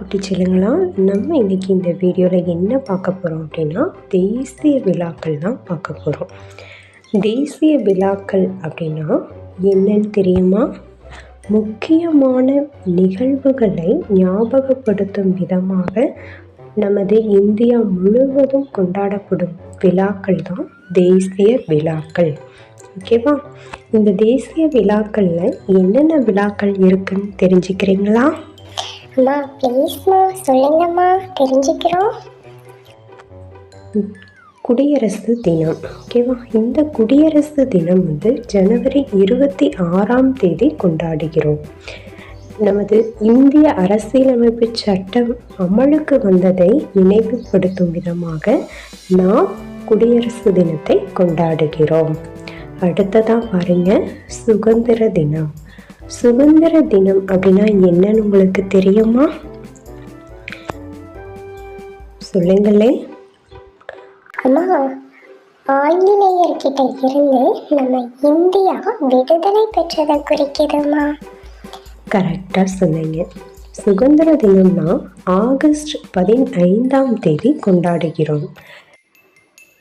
குட்டி செல்லுங்களா நம்ம இன்றைக்கி இந்த வீடியோவில் என்ன பார்க்க போகிறோம் அப்படின்னா தேசிய விழாக்கள் தான் பார்க்க போகிறோம் தேசிய விழாக்கள் அப்படின்னா என்னன்னு தெரியுமா? முக்கியமான நிகழ்வுகளை ஞாபகப்படுத்தும் விதமாக நமது இந்தியா முழுவதும் கொண்டாடப்படும் விழாக்கள் தான் தேசிய விழாக்கள். ஓகேவா இந்த தேசிய விழாக்களில் என்னென்ன விழாக்கள் இருக்குன்னு தெரிஞ்சுக்கிறீங்களா? அம்மா ப்ளீஸ்மா சொல்லுங்கம்மா தெரிஞ்சுக்கிறோம். குடியரசு தினம். ஓகேவா இந்த குடியரசு தினம் வந்து ஜனவரி இருபத்தி ஆறாம் தேதி கொண்டாடுகிறோம். நமது இந்திய அரசியலமைப்பு சட்டம் அமலுக்கு வந்ததை நினைவுபடுத்தும் விதமாக நாம் குடியரசு தினத்தை கொண்டாடுகிறோம். அடுத்ததாக பாருங்க சுதந்திர தினம். சுதந்திர தினம் அப்படின்னா என்னன்னு உங்களுக்கு தெரியுமா? சொல்லுங்களே. அம்மா ஆங்கிலேயர்கிட்ட இருந்து நம்ம இந்தியா விடுதலை பெற்றதை குறிக்குதுமா? கரெக்டாக சொன்னீங்க. சுதந்திர தினம்னா ஆகஸ்ட் பதினைந்தாம் தேதி கொண்டாடுகிறோம்.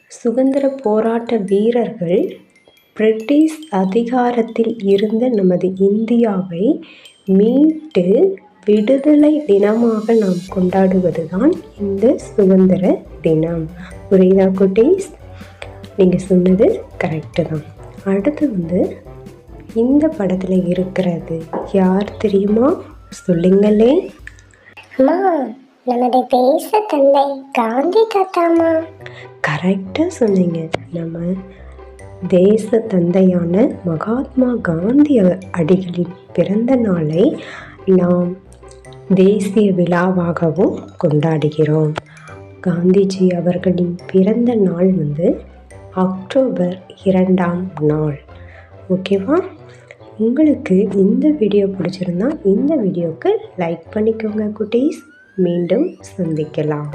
சுதந்திர போராட்ட வீரர்கள் பிரிட்டிஷ் அதிகாரத்தில் இருந்த நமது இந்தியாவை மீட்டு விடுதலை தினமாக நாம் கொண்டாடுவது தான் இந்த சுதந்திர தினம். புரியுதா குட்டீஸ்? நீங்கள் சொன்னது கரெக்டு தான். அடுத்து வந்து இந்த படத்தில் இருக்கிறது யார் தெரியுமா? சொல்லுங்களே. அம்மா நமது தேச தந்தை காந்தி தாத்தாமா கரெக்டாக சொன்னீங்க. நம்ம தேச தந்தையான மகாத்மா காந்தி அடிகளின் பிறந்த நாளை நாம் தேசிய விழாவாகவும் கொண்டாடுகிறோம். காந்திஜி அவர்களின் பிறந்த நாள் வந்து அக்டோபர் இரண்டாம் நாள். ஓகேவா? உங்களுக்கு இந்த வீடியோ பிடிச்சிருந்தா இந்த வீடியோக்கு லைக் பண்ணிக்கோங்க குட்டீஸ். மீண்டும் சந்திக்கலாம்.